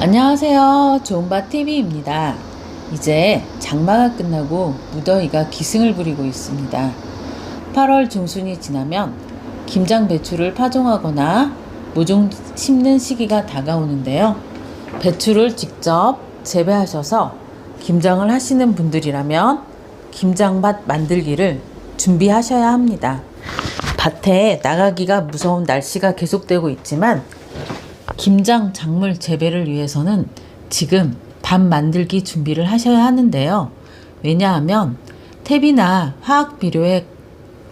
안녕하세요. 좋은바TV입니다. 이제 장마가 끝나고 무더위가 기승을 부리고 있습니다. 8월 중순이 지나면 김장 배추를 파종하거나 모종 심는 시기가 다가오는데요. 배추를 직접 재배하셔서 김장을 하시는 분들이라면 김장밭 만들기를 준비하셔야 합니다. 밭에 나가기가 무서운 날씨가 계속되고 있지만 김장 작물 재배를 위해서는 지금 밥 만들기 준비를 하셔야 하는데요. 왜냐하면 탭이나 화학 비료의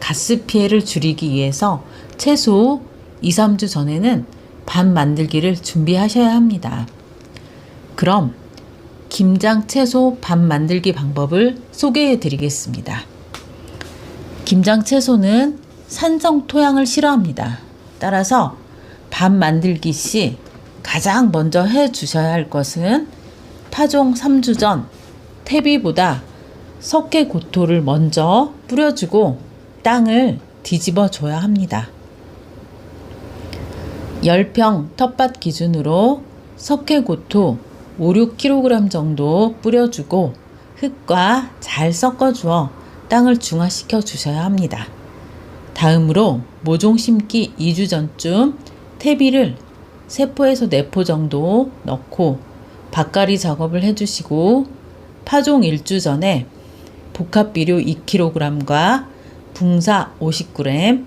가스 피해를 줄이기 위해서 최소 2, 3주 전에는 밥 만들기를 준비하셔야 합니다. 그럼 김장 채소 밥 만들기 방법을 소개해 드리겠습니다. 김장 채소는 산성 토양을 싫어합니다. 따라서 밥 만들기 시 가장 먼저 해 주셔야 할 것은 파종 3주 전 태비보다 석회 고토를 먼저 뿌려주고 땅을 뒤집어 줘야 합니다. 10평 텃밭 기준으로 석회 고토 5, 6kg 정도 뿌려주고 흙과 잘 섞어 주어 땅을 중화시켜 주셔야 합니다. 다음으로 모종 심기 2주 전쯤 태비를 3포에서 4포 정도 넣고 밭갈이 작업을 해주시고 파종 1주 전에 복합비료 2kg과 붕사 50g,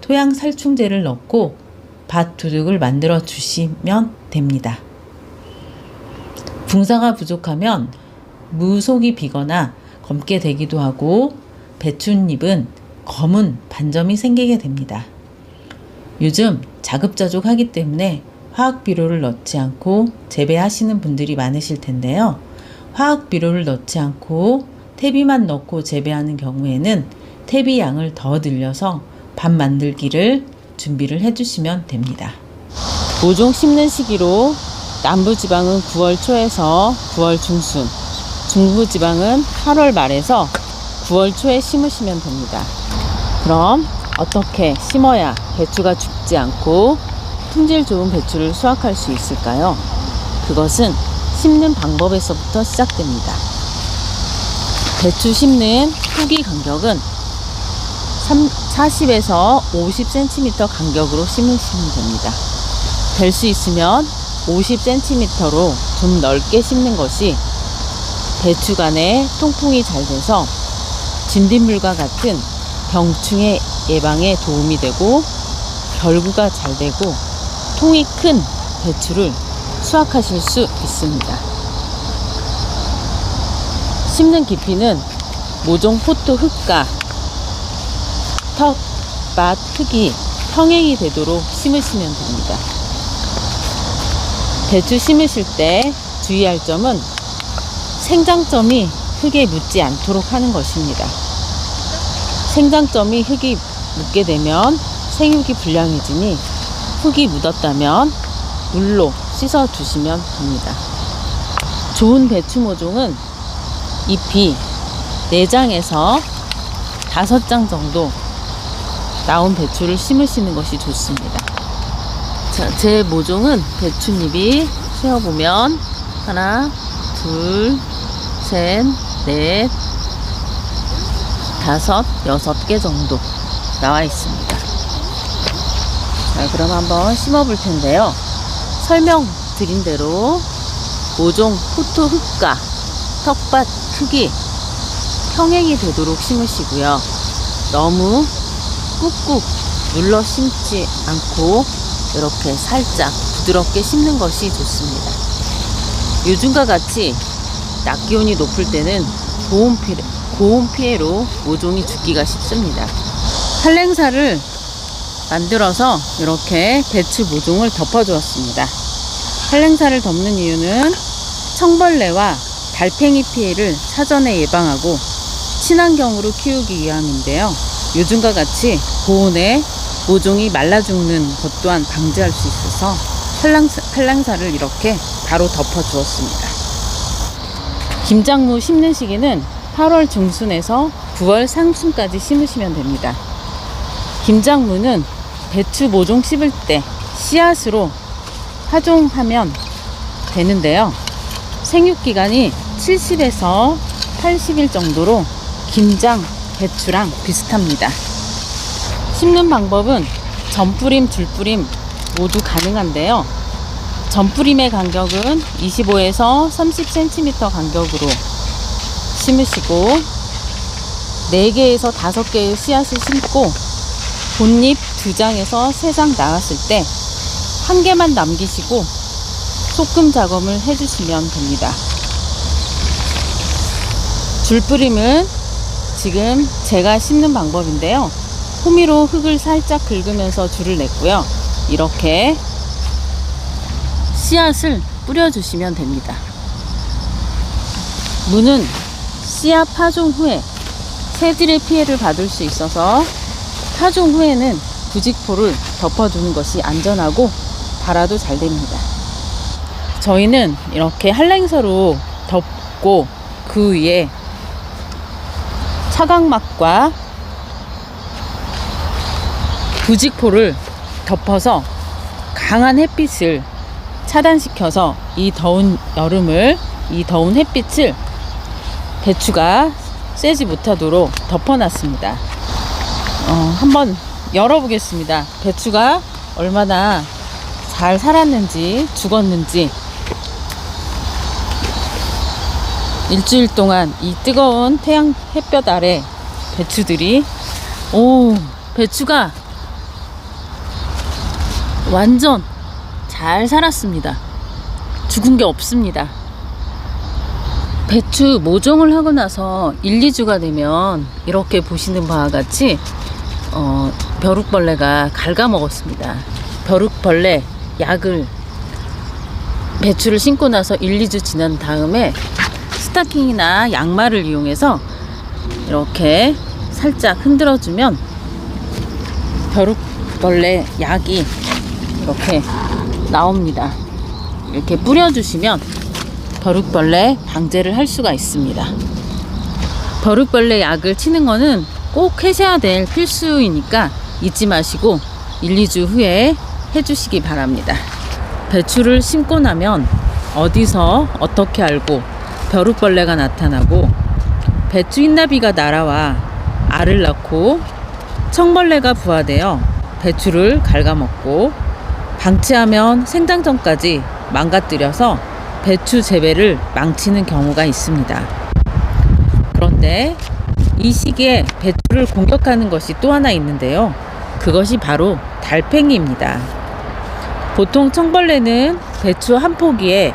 토양 살충제를 넣고 밭 두둑을 만들어 주시면 됩니다. 붕사가 부족하면 무속이 비거나 검게 되기도 하고 배춧잎은 검은 반점이 생기게 됩니다. 요즘 자급자족하기 때문에 화학 비료를 넣지 않고 재배하시는 분들이 많으실 텐데요. 화학 비료를 넣지 않고 태비만 넣고 재배하는 경우에는 태비 양을 더 늘려서 밥 만들기를 준비를 해주시면 됩니다. 모종 심는 시기로 남부지방은 9월 초에서 9월 중순, 중부지방은 8월 말에서 9월 초에 심으시면 됩니다. 그럼 어떻게 심어야 배추가 죽지 않고 품질 좋은 배추를 수확할 수 있을까요? 그것은 심는 방법에서부터 시작됩니다. 배추 심는 후기 간격은 40에서 50cm 간격으로 심으시면 됩니다. 될 수 있으면 50cm로 좀 넓게 심는 것이 배추 간에 통풍이 잘 돼서 진딧물과 같은 병충해 예방에 도움이 되고 결구가 잘 되고 통이 큰 배추를 수확하실 수 있습니다. 심는 깊이는 모종 포토 흙과 텃밭 흙이 평행이 되도록 심으시면 됩니다. 배추 심으실 때 주의할 점은 생장점이 흙에 묻지 않도록 하는 것입니다. 생장점이 흙이 묻게 되면 생육이 불량해지니 흙이 묻었다면 물로 씻어 주시면 됩니다. 좋은 배추 모종은 잎이 4장에서 5장 정도 나온 배추를 심으시는 것이 좋습니다. 자, 제 모종은 배추잎이 세어보면 하나, 둘, 셋, 넷, 다섯, 여섯 개 정도 나와 있습니다. 자, 그럼 한번 심어 볼 텐데요. 설명 드린 대로 모종 포토 흙과 텃밭 크기 평행이 되도록 심으시고요. 너무 꾹꾹 눌러 심지 않고 이렇게 살짝 부드럽게 심는 것이 좋습니다. 요즘과 같이 낮 기온이 높을 때는 고온 피해, 고온 피해로 모종이 죽기가 쉽습니다. 한랭사를 만들어서 이렇게 배추 모종을 덮어주었습니다. 한랭사를 덮는 이유는 청벌레와 달팽이 피해를 사전에 예방하고 친환경으로 키우기 위함인데요. 요즘과 같이 고온에 모종이 말라 죽는 것 또한 방지할 수 있어서 한랑사, 한랑사를 이렇게 바로 덮어 주었습니다. 김장무 심는 시기는 8월 중순에서 9월 상순까지 심으시면 됩니다. 김장무는 배추 모종 씹을 때 씨앗으로 파종하면 되는데요. 생육 기간이 70에서 80일 정도로 김장, 배추랑 비슷합니다. 심는 방법은 전뿌림, 줄뿌림 모두 가능한데요. 전뿌림의 간격은 25에서 30cm 간격으로 심으시고 4개에서 5개의 씨앗을 심고 본잎 2장에서 3장 나왔을 때 한 개만 남기시고 소금 작업을 해주시면 됩니다. 줄뿌림은 지금 제가 심는 방법인데요. 호미로 흙을 살짝 긁으면서 줄을 냈고요. 이렇게 씨앗을 뿌려주시면 됩니다. 무는 씨앗 파종 후에 새들의 피해를 받을 수 있어서 파종 후에는 부직포를 덮어두는 것이 안전하고 발화도 잘 됩니다. 저희는 이렇게 한랭서로 덮고 그 위에 차각막과 부직포를 덮어서 강한 햇빛을 차단시켜서 이 더운 여름을 이 더운 햇빛을 배추가 쐬지 못하도록 덮어놨습니다. 어, 한번 열어보겠습니다. 배추가 얼마나 잘 살았는지 죽었는지 일주일 동안 이 뜨거운 태양 햇볕 아래 배추들이 오 배추가 완전 잘 살았습니다. 죽은 게 없습니다. 배추 모종을 하고 나서 1, 2주가 되면 이렇게 보시는 바와 같이 어, 벼룩벌레가 갉아먹었습니다. 벼룩벌레 약을 배추를 심고 나서 1, 2주 지난 다음에 스타킹이나 양말을 이용해서 이렇게 살짝 흔들어주면 벼룩벌레 약이 이렇게 나옵니다. 이렇게 뿌려주시면 벼룩벌레 방제를 할 수가 있습니다. 벼룩벌레 약을 치는 거는 꼭 하셔야 될 필수이니까 잊지 마시고 1, 2주 후에 해주시기 바랍니다. 배추를 심고 나면 어디서 어떻게 알고 벼룩벌레가 나타나고 배추 흰나비가 날아와 알을 낳고 청벌레가 부화되어 배추를 갉아먹고 방치하면 생장 전까지 망가뜨려서 배추 재배를 망치는 경우가 있습니다. 그런데 이 시기에 배추를 공격하는 것이 또 하나 있는데요. 그것이 바로 달팽이입니다. 보통 청벌레는 배추 한 포기에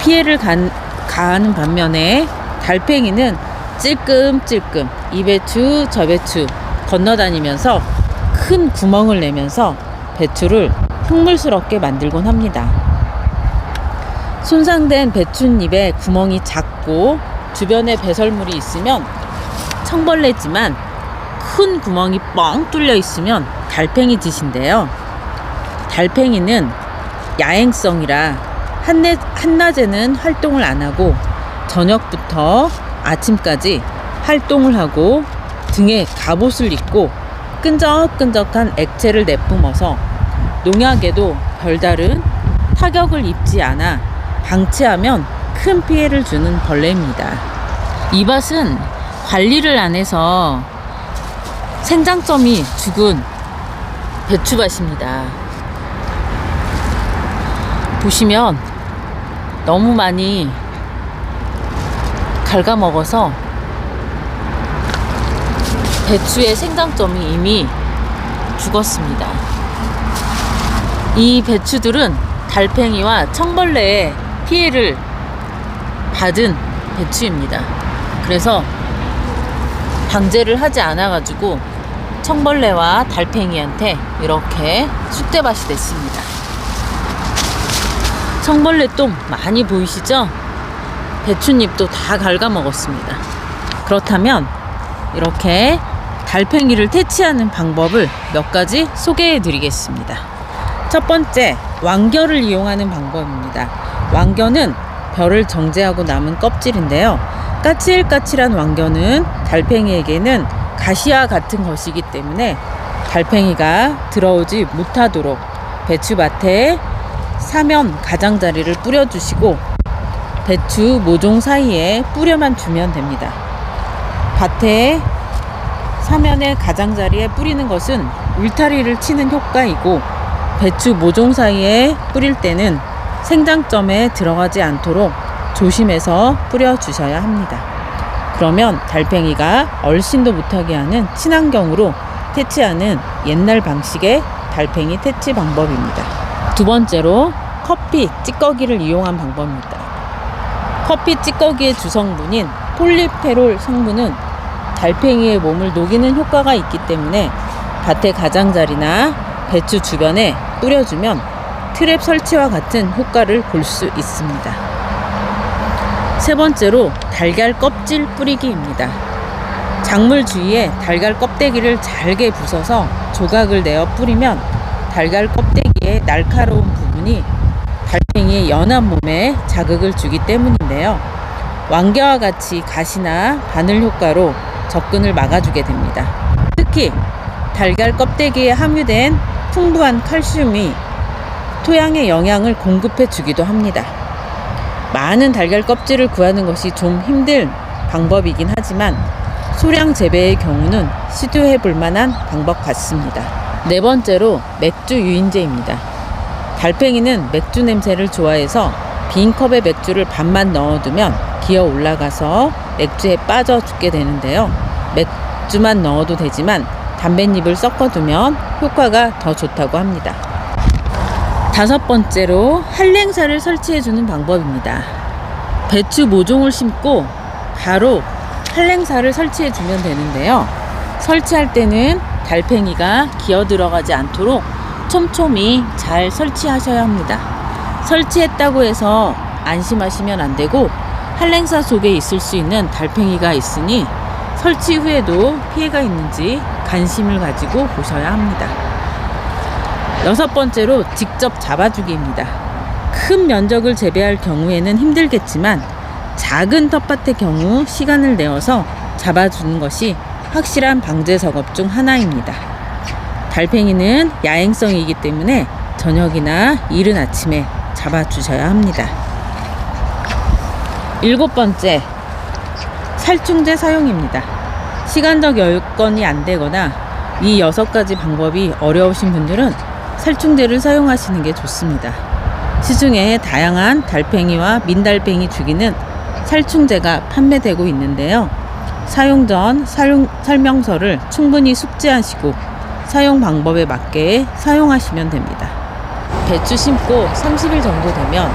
피해를 간, 가하는 반면에 달팽이는 찔끔찔끔 이 배추 저 배추 건너다니면서 큰 구멍을 내면서 배추를 흙물스럽게 만들곤 합니다. 손상된 배춧잎에 구멍이 작고 주변에 배설물이 있으면 청벌레지만 큰 구멍이 뻥 뚫려 있으면 달팽이 짓인데요. 달팽이는 야행성이라 한낮, 한낮에는 활동을 안 하고 저녁부터 아침까지 활동을 하고 등에 갑옷을 입고 끈적끈적한 액체를 내뿜어서 농약에도 별다른 타격을 입지 않아 방치하면 큰 피해를 주는 벌레입니다. 이 밭은 관리를 안 해서 생장점이 죽은 배추밭입니다. 보시면 너무 많이 갉아먹어서 배추의 생장점이 이미 죽었습니다. 이 배추들은 달팽이와 청벌레의 피해를 받은 배추입니다. 그래서 방제를 하지 않아가지고 청벌레와 달팽이한테 이렇게 쑥대밭이 됐습니다. 청벌레 똥 많이 보이시죠? 배춧잎도 다 갉아먹었습니다. 그렇다면 이렇게 달팽이를 퇴치하는 방법을 몇 가지 소개해 드리겠습니다. 첫 번째, 왕겨를 이용하는 방법입니다. 왕겨는 벼를 정제하고 남은 껍질인데요. 까칠까칠한 왕겨는 달팽이에게는 가시와 같은 것이기 때문에 달팽이가 들어오지 못하도록 배추밭에 사면 가장자리를 뿌려주시고 배추 모종 사이에 뿌려만 주면 됩니다. 밭에 사면의 가장자리에 뿌리는 것은 울타리를 치는 효과이고 배추 모종 사이에 뿌릴 때는 생장점에 들어가지 않도록 조심해서 뿌려 주셔야 합니다. 그러면 달팽이가 얼씬도 못하게 하는 친환경으로 퇴치하는 옛날 방식의 달팽이 퇴치 방법입니다. 두 번째로 커피 찌꺼기를 이용한 방법입니다. 커피 찌꺼기의 주성분인 폴리페롤 성분은 달팽이의 몸을 녹이는 효과가 있기 때문에 밭의 가장자리나 배추 주변에 뿌려주면 트랩 설치와 같은 효과를 볼 수 있습니다. 세 번째로 달걀 껍질 뿌리기입니다. 작물 주위에 달걀 껍데기를 잘게 부숴서 조각을 내어 뿌리면 달걀 껍데기의 날카로운 부분이 달팽이의 연한 몸에 자극을 주기 때문인데요. 왕겨와 같이 가시나 바늘 효과로 접근을 막아주게 됩니다. 특히 달걀 껍데기에 함유된 풍부한 칼슘이 토양에 영양을 공급해 주기도 합니다. 많은 달걀 껍질을 구하는 것이 좀 힘든 방법이긴 하지만 소량 재배의 경우는 시도해 볼 만한 방법 같습니다. 네 번째로 맥주 유인제입니다. 달팽이는 맥주 냄새를 좋아해서 빈 컵에 맥주를 반만 넣어두면 기어 올라가서 맥주에 빠져 죽게 되는데요. 맥주만 넣어도 되지만 담뱃잎을 섞어두면 효과가 더 좋다고 합니다. 다섯 번째로 한랭사를 설치해주는 방법입니다. 배추 모종을 심고 바로 한랭사를 설치해 주면 되는데요. 설치할 때는 달팽이가 기어 들어가지 않도록 촘촘히 잘 설치하셔야 합니다. 설치했다고 해서 안심하시면 안 되고 한랭사 속에 있을 수 있는 달팽이가 있으니 설치 후에도 피해가 있는지 관심을 가지고 보셔야 합니다. 여섯 번째로 직접 잡아주기입니다. 큰 면적을 재배할 경우에는 힘들겠지만 작은 텃밭의 경우 시간을 내어서 잡아주는 것이 확실한 방제 작업 중 하나입니다. 달팽이는 야행성이기 때문에 저녁이나 이른 아침에 잡아주셔야 합니다. 일곱 번째, 살충제 사용입니다. 시간적 여건이 안 되거나 이 여섯 가지 방법이 어려우신 분들은 살충제를 사용하시는 게 좋습니다. 시중에 다양한 달팽이와 민달팽이 죽이는 살충제가 판매되고 있는데요. 사용 전 사용, 설명서를 충분히 숙지하시고 사용 방법에 맞게 사용하시면 됩니다. 배추 심고 30일 정도 되면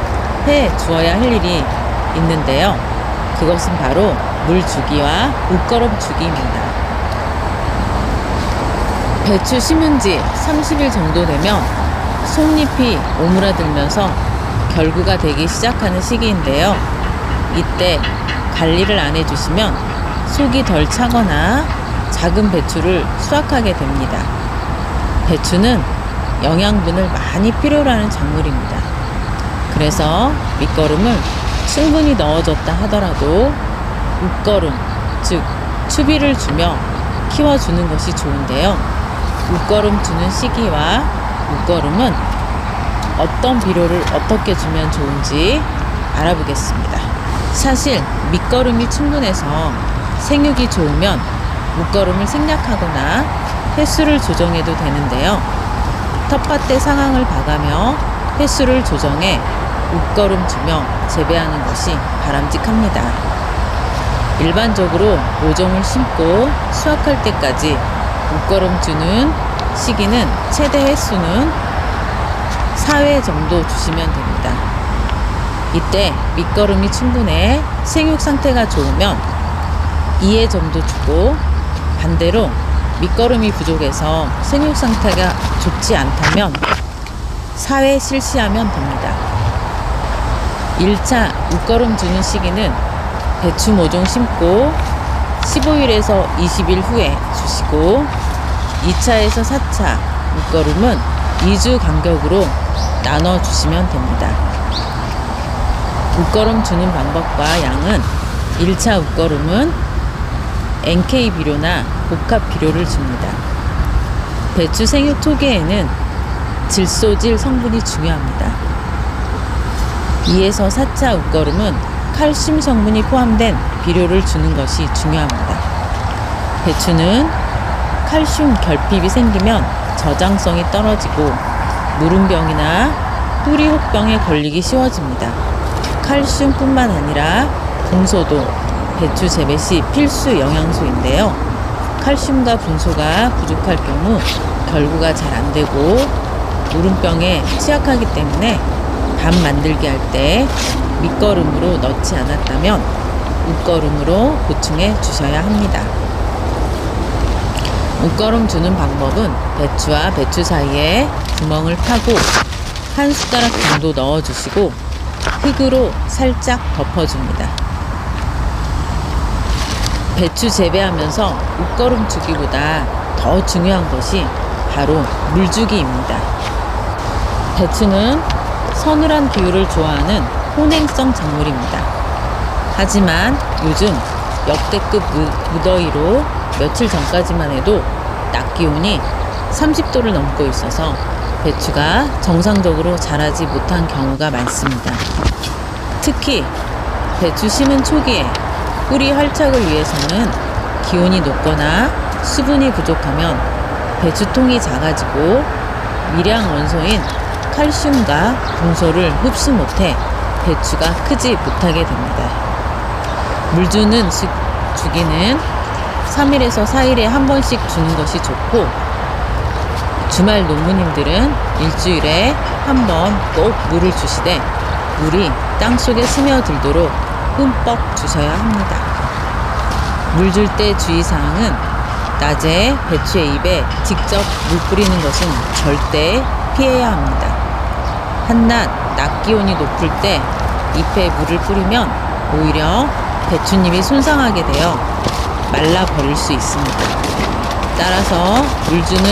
해 주어야 할 일이 있는데요. 그것은 바로 물 주기와 옷걸음 주기입니다. 배추 심은 지 30일 정도 되면 속잎이 오므라들면서 결구가 되기 시작하는 시기인데요. 이때 관리를 안 해주시면 속이 덜 차거나 작은 배추를 수확하게 됩니다. 배추는 영양분을 많이 필요로 하는 작물입니다. 그래서 밑거름을 충분히 넣어줬다 하더라도 웃거름, 즉 추비를 주며 키워주는 것이 좋은데요. 웃거름 주는 시기와 웃거름은 어떤 비료를 어떻게 주면 좋은지 알아보겠습니다. 사실 밑거름이 충분해서 생육이 좋으면 웃거름을 생략하거나 횟수를 조정해도 되는데요. 텃밭의 상황을 봐가며 횟수를 조정해 웃거름 주며 재배하는 것이 바람직합니다. 일반적으로 모종을 심고 수확할 때까지 웃거름 주는 시기는 최대 횟수는 4회 정도 주시면 됩니다. 이때 밑거름이 충분해 생육 상태가 좋으면 2회 정도 주고 반대로 밑거름이 부족해서 생육 상태가 좋지 않다면 4회 실시하면 됩니다. 1차 웃거름 주는 시기는 배추 모종 심고 15일에서 20일 후에 주시고 2차에서 4차 웃거름은 2주 간격으로 나눠 주시면 됩니다. 웃거름 주는 방법과 양은 1차 웃거름은 NK 비료나 복합 비료를 줍니다. 배추 생육 초기에는 질소질 성분이 중요합니다. 2에서 4차 웃거름은 칼슘 성분이 포함된 비료를 주는 것이 중요합니다. 배추는 칼슘 결핍이 생기면 저장성이 떨어지고 무름병이나 뿌리 혹병에 걸리기 쉬워집니다. 칼슘뿐만 아니라 분소도 배추 재배 시 필수 영양소인데요. 칼슘과 분소가 부족할 경우 결구가 잘 안 되고 무름병에 취약하기 때문에 밥 만들기 할 때 밑거름으로 넣지 않았다면 웃거름으로 보충해 주셔야 합니다. 웃거름 주는 방법은 배추와 배추 사이에 구멍을 파고 한 숟가락 정도 넣어주시고 흙으로 살짝 덮어줍니다. 배추 재배하면서 웃거름 주기보다 더 중요한 것이 바로 물주기입니다. 배추는 서늘한 기후를 좋아하는 혼행성 작물입니다. 하지만 요즘 역대급 무- 무더위로 며칠 전까지만 해도 낮 기온이 30도를 넘고 있어서 배추가 정상적으로 자라지 못한 경우가 많습니다. 특히 배추 심은 초기에 뿌리 활착을 위해서는 기온이 높거나 수분이 부족하면 배추통이 작아지고 미량 원소인 칼슘과 분소를 흡수 못해 배추가 크지 못하게 됩니다. 물 주는 주, 주기는 3일에서 4일에 한 번씩 주는 것이 좋고 주말 농부님들은 일주일에 한 번 꼭 물을 주시되 물이 땅 속에 스며들도록 흠뻑 주셔야 합니다. 물 줄 때 주의사항은 낮에 배추의 잎에 직접 물 뿌리는 것은 절대 피해야 합니다. 한낮 낮 기온이 높을 때 잎에 물을 뿌리면 오히려 배추잎이 손상하게 되어 말라 버릴 수 있습니다. 따라서 물 주는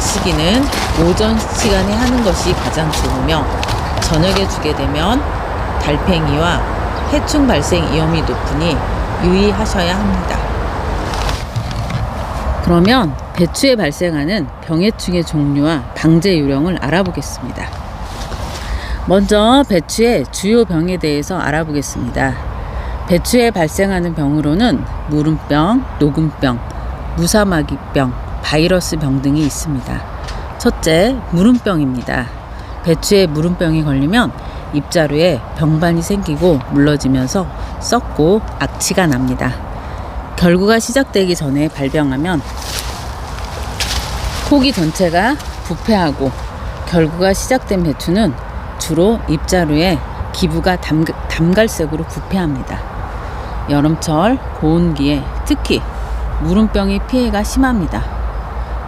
시기는 오전 시간에 하는 것이 가장 좋으며 저녁에 주게 되면 달팽이와 해충 발생 위험이 높으니 유의하셔야 합니다. 그러면 배추에 발생하는 병해충의 종류와 방제 요령을 알아보겠습니다. 먼저 배추의 주요 병에 대해서 알아보겠습니다. 배추에 발생하는 병으로는 무름병, 녹음병, 무사마귀병, 바이러스 병 등이 있습니다. 첫째, 무름병입니다. 배추에 무름병이 걸리면 잎자루에 병반이 생기고 물러지면서 썩고 악취가 납니다. 결구가 시작되기 전에 발병하면 포기 전체가 부패하고 결구가 시작된 배추는 주로 잎자루에 기부가 담, 담갈색으로 부패합니다. 여름철 고온기에 특히 무름병의 피해가 심합니다.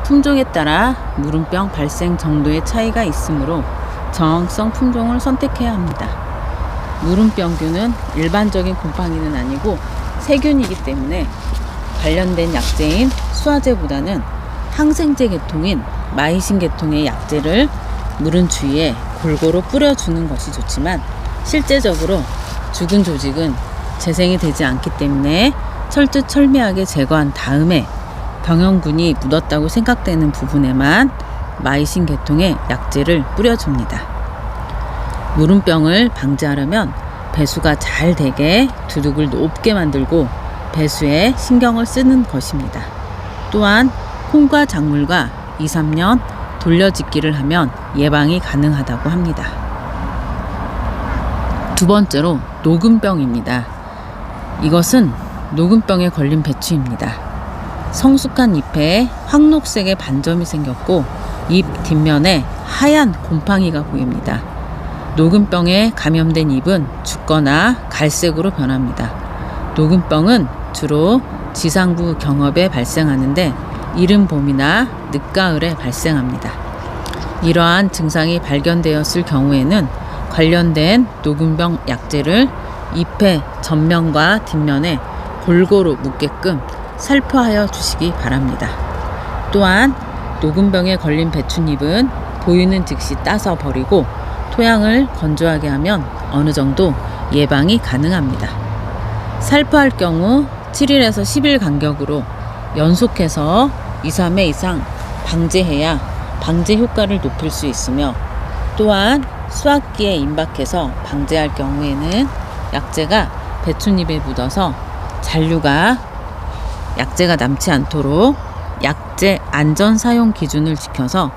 품종에 따라 무름병 발생 정도의 차이가 있으므로 저항성 품종을 선택해야 합니다. 무름병균은 일반적인 곰팡이는 아니고 세균이기 때문에 관련된 약재인 수화제보다는 항생제 계통인 마이신 계통의 약재를 물은 주위에 골고루 뿌려주는 것이 좋지만 실제적으로 죽은 조직은 재생이 되지 않기 때문에 철두철미하게 제거한 다음에 병원균이 묻었다고 생각되는 부분에만 마이신 계통의 약재를 뿌려줍니다. 무름병을 방지하려면 배수가 잘 되게 두둑을 높게 만들고 배수에 신경을 쓰는 것입니다. 또한 콩과 작물과 2, 3년 돌려짓기를 하면 예방이 가능하다고 합니다. 두 번째로 녹음병입니다. 이것은 녹음병에 걸린 배추입니다. 성숙한 잎에 황록색의 반점이 생겼고 잎 뒷면에 하얀 곰팡이가 보입니다. 녹음병에 감염된 잎은 죽거나 갈색으로 변합니다. 녹음병은 주로 지상부 경업에 발생하는데 이른 봄이나 늦가을에 발생합니다. 이러한 증상이 발견되었을 경우에는 관련된 녹음병 약재를 잎의 전면과 뒷면에 골고루 묻게끔 살포하여 주시기 바랍니다. 또한 녹음병에 걸린 배춧잎은 보이는 즉시 따서 버리고 토양을 건조하게 하면 어느 정도 예방이 가능합니다. 살포할 경우 7일에서 10일 간격으로 연속해서 2, 3회 이상 방제해야 방제 효과를 높일 수 있으며 또한 수확기에 임박해서 방제할 경우에는 약재가 배춧잎에 묻어서 잔류가 약재가 남지 않도록 약재 안전 사용 기준을 지켜서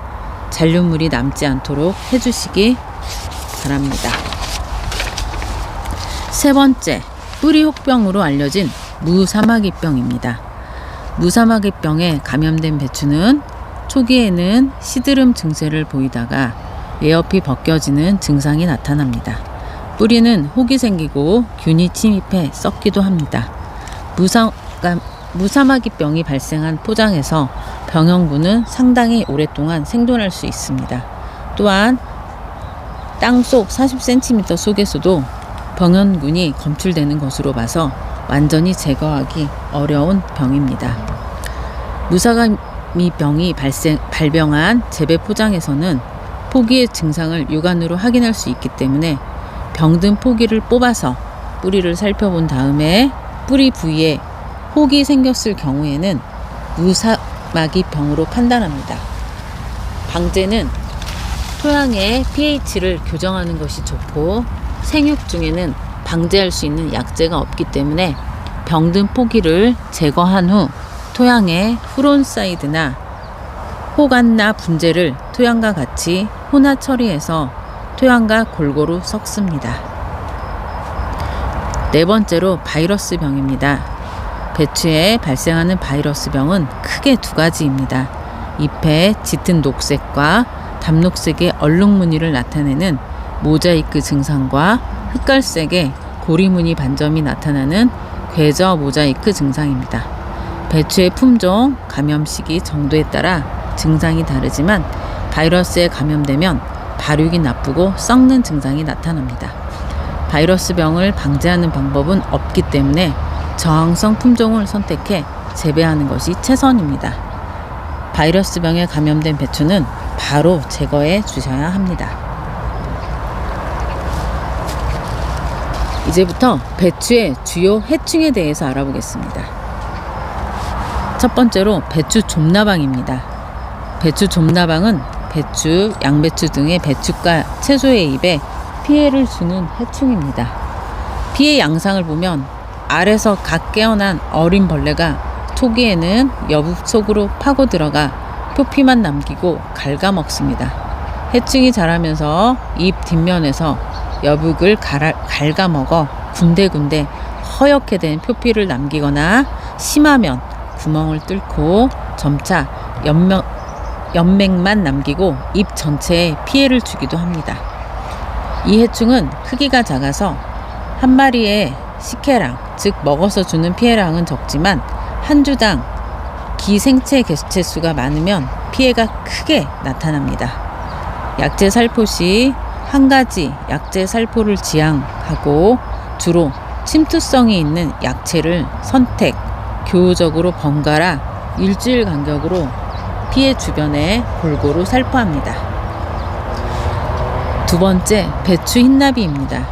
잔류물이 남지 않도록 해주시기 바랍니다. 세 번째, 뿌리 혹병으로 알려진 무사마귀병입니다. 무사마귀병에 감염된 배추는 초기에는 시드름 증세를 보이다가 예업이 벗겨지는 증상이 나타납니다. 뿌리는 혹이 생기고 균이 침입해 썩기도 합니다. 무사, 무사마귀병이 발생한 포장에서 병형군은 상당히 오랫동안 생존할 수 있습니다. 또한 땅속 40cm 속에서도 병현군이 검출되는 것으로 봐서 완전히 제거하기 어려운 병입니다. 무사가미 병이 발생, 발병한 재배 포장에서는 포기의 증상을 육안으로 확인할 수 있기 때문에 병든 포기를 뽑아서 뿌리를 살펴본 다음에 뿌리 부위에 혹이 생겼을 경우에는 무사마귀 병으로 판단합니다. 방제는 토양의 pH를 교정하는 것이 좋고 생육 중에는 방제할 수 있는 약재가 없기 때문에 병든 포기를 제거한 후 토양에 후론사이드나 호간나 분재를 토양과 같이 혼화 처리해서 토양과 골고루 섞습니다. 네 번째로 바이러스 병입니다. 배추에 발생하는 바이러스 병은 크게 두 가지입니다. 잎에 짙은 녹색과 담록색의 얼룩무늬를 나타내는 모자이크 증상과 흑갈색의 고리무늬 반점이 나타나는 궤저 모자이크 증상입니다. 배추의 품종, 감염 시기, 정도에 따라 증상이 다르지만 바이러스에 감염되면 발육이 나쁘고 썩는 증상이 나타납니다. 바이러스 병을 방제하는 방법은 없기 때문에 저항성 품종을 선택해 재배하는 것이 최선입니다. 바이러스 병에 감염된 배추는 바로 제거해 주셔야 합니다. 이제부터 배추의 주요 해충에 대해서 알아보겠습니다. 첫 번째로 배추 좀나방입니다. 배추 좀나방은 배추, 양배추 등의 배추과 채소의 입에 피해를 주는 해충입니다. 피해 양상을 보면 알에서 갓 깨어난 어린 벌레가 초기에는 여북 속으로 파고 들어가 표피만 남기고 갉아먹습니다. 해충이 자라면서 잎 뒷면에서 여북을 갈아, 갉아먹어 군데군데 허옇게 된 표피를 남기거나 심하면 구멍을 뚫고 점차 연명, 연맥만 남기고 잎 전체에 피해를 주기도 합니다. 이 해충은 크기가 작아서 한 마리의 식혜랑, 즉 먹어서 주는 피해량은 적지만 한 주당 기 생체 개체 수가 많으면 피해가 크게 나타납니다. 약재 살포 시 한 가지 약재 살포를 지향하고 주로 침투성이 있는 약재를 선택, 교우적으로 번갈아 일주일 간격으로 피해 주변에 골고루 살포합니다. 두 번째, 배추 흰나비입니다.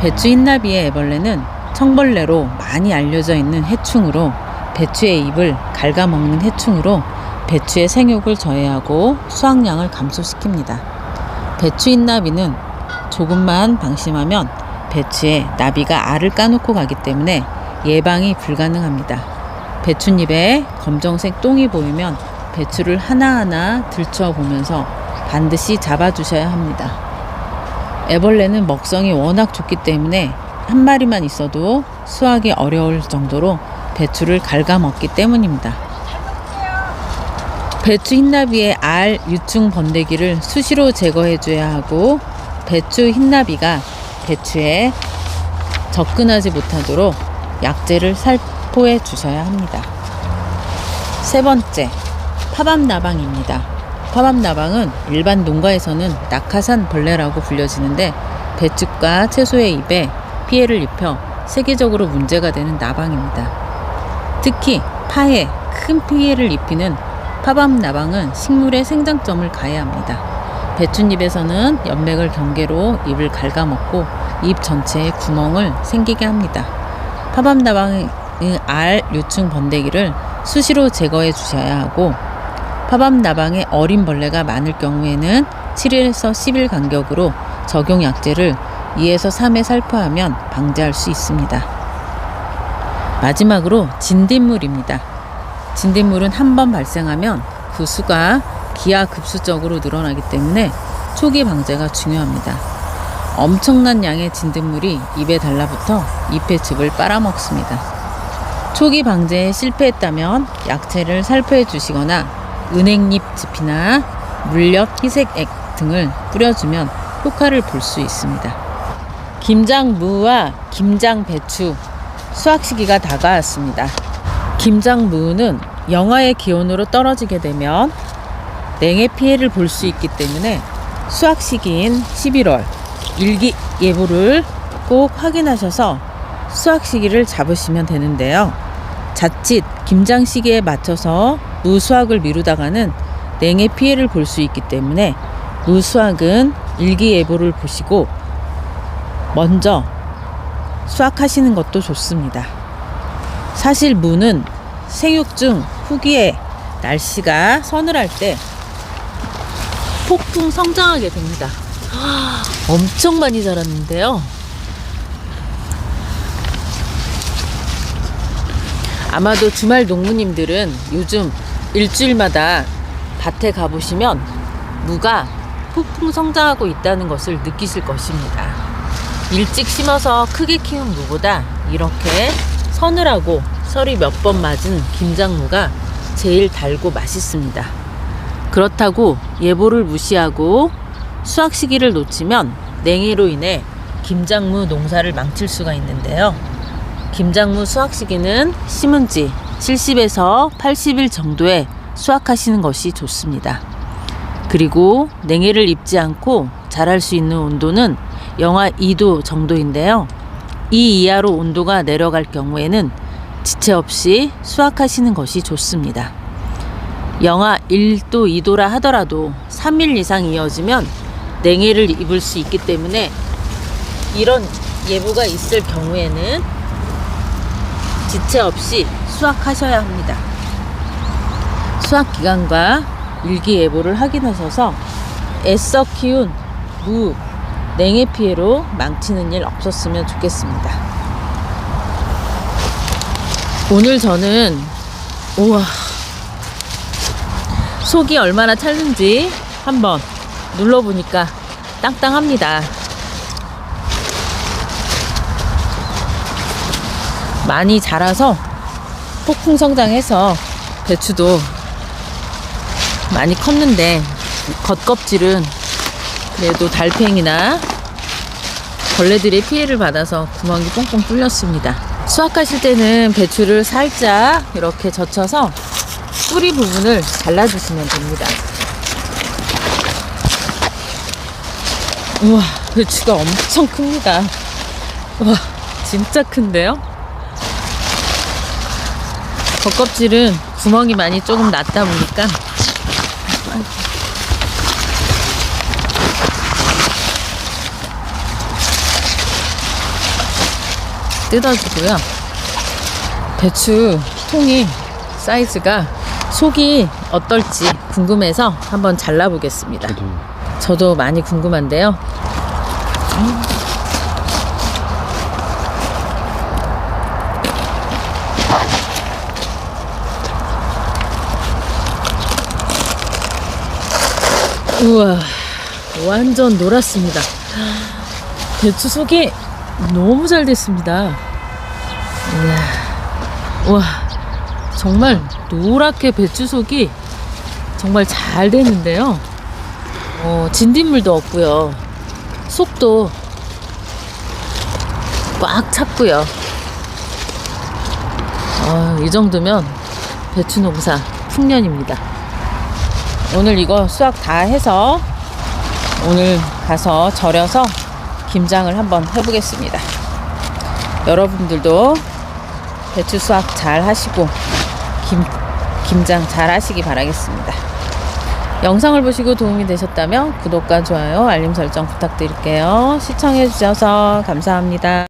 배추 흰나비의 애벌레는 청벌레로 많이 알려져 있는 해충으로 배추의 잎을 갉아먹는 해충으로 배추의 생육을 저해하고 수확량을 감소시킵니다. 배추 흰나비는 조금만 방심하면 배추에 나비가 알을 까놓고 가기 때문에 예방이 불가능합니다. 배춧잎에 검정색 똥이 보이면 배추를 하나하나 들춰 보면서 반드시 잡아주셔야 합니다. 애벌레는 먹성이 워낙 좋기 때문에 한 마리만 있어도 수확이 어려울 정도로 배추를 갉아먹기 때문입니다. 배추 흰나비의 알 유충 번데기를 수시로 제거해줘야 하고 배추 흰나비가 배추에 접근하지 못하도록 약재를 살포해 주셔야 합니다. 세 번째, 파밤나방입니다. 파밤나방은 일반 농가에서는 낙하산 벌레라고 불려지는데 배추과 채소의 입에 피해를 입혀 세계적으로 문제가 되는 나방입니다. 특히 파에 큰 피해를 입히는 파밤 나방은 식물의 생장점을 가해합니다. 배춧잎에서는 연맥을 경계로 잎을 갉아먹고 잎 전체에 구멍을 생기게 합니다. 파밤 나방의 알 유충 번데기를 수시로 제거해 주셔야 하고 파밤 나방에 어린 벌레가 많을 경우에는 7일에서 10일 간격으로 적용 약제를 2에서 3회 살포하면 방지할 수 있습니다. 마지막으로 진딧물입니다. 진딧물은 한 번 발생하면 그 수가 기하급수적으로 늘어나기 때문에 초기 방제가 중요합니다. 엄청난 양의 진딧물이 입에 달라붙어 잎의 즙을 빨아먹습니다. 초기 방제에 실패했다면 약채를 살포해 주시거나 은행잎 즙이나 물엿 희색액 등을 뿌려주면 효과를 볼 수 있습니다. 김장무와 김장배추 수확 시기가 다가왔습니다. 김장무는 영하의 기온으로 떨어지게 되면 냉해 피해를 볼 수 있기 때문에 수확 시기인 11월 일기 예보를 꼭 확인하셔서 수확 시기를 잡으시면 되는데요. 자칫 김장 시기에 맞춰서 무수확을 미루다가는 냉해 피해를 볼 수 있기 때문에 무수확은 일기예보를 보시고 먼저 수확하시는 것도 좋습니다. 사실 무는 생육 중 후기에 날씨가 서늘할 때 폭풍 성장하게 됩니다. 엄청 많이 자랐는데요. 아마도 주말 농부님들은 요즘 일주일마다 밭에 가보시면 무가 폭풍 성장하고 있다는 것을 느끼실 것입니다. 일찍 심어서 크게 키운 무보다 이렇게 서늘하고 설이 몇 번 맞은 김장무가 제일 달고 맛있습니다. 그렇다고 예보를 무시하고 수확 시기를 놓치면 냉해로 인해 김장무 농사를 망칠 수가 있는데요. 김장무 수확 시기는 심은 지 70에서 80일 정도에 수확하시는 것이 좋습니다. 그리고 냉해를 입지 않고 자랄 수 있는 온도는 영하 2도 정도인데요. 이 이하로 온도가 내려갈 경우에는 지체 없이 수확하시는 것이 좋습니다. 영하 1도, 2도라 하더라도 3일 이상 이어지면 냉해를 입을 수 있기 때문에 이런 예보가 있을 경우에는 지체 없이 수확하셔야 합니다. 수확 기간과 일기예보를 확인하셔서 애써 키운 무, 냉해 피해로 망치는 일 없었으면 좋겠습니다. 오늘 저는 우와 속이 얼마나 찰는지 한번 눌러보니까 땅땅합니다. 많이 자라서 폭풍 성장해서 배추도 많이 컸는데 겉껍질은 그래도 달팽이나 벌레들의 피해를 받아서 구멍이 뽕뽕 뚫렸습니다. 수확하실 때는 배추를 살짝 이렇게 젖혀서 뿌리 부분을 잘라주시면 됩니다. 우와, 배추가 엄청 큽니다. 와, 진짜 큰데요? 겉껍질은 구멍이 많이 조금 났다 보니까 뜯어주고요. 배추 통이 사이즈가 속이 어떨지 궁금해서 한번 잘라보겠습니다. 저도 저도 많이 궁금한데요. 우와, 완전 놀았습니다. 배추 속이 너무 잘 됐습니다. 이야, 와, 정말 노랗게 배추 속이 정말 잘 됐는데요. 어, 진딧물도 없고요. 속도 꽉 찼고요. 아, 이 정도면 배추 농사 풍년입니다. 오늘 이거 수확 다 해서 오늘 가서 절여서 김장을 한번 해보겠습니다. 여러분들도 배추 수확 잘 하시고 김, 김장 잘 하시기 바라겠습니다. 영상을 보시고 도움이 되셨다면 구독과 좋아요, 알림 설정 부탁드릴게요. 시청해주셔서 감사합니다.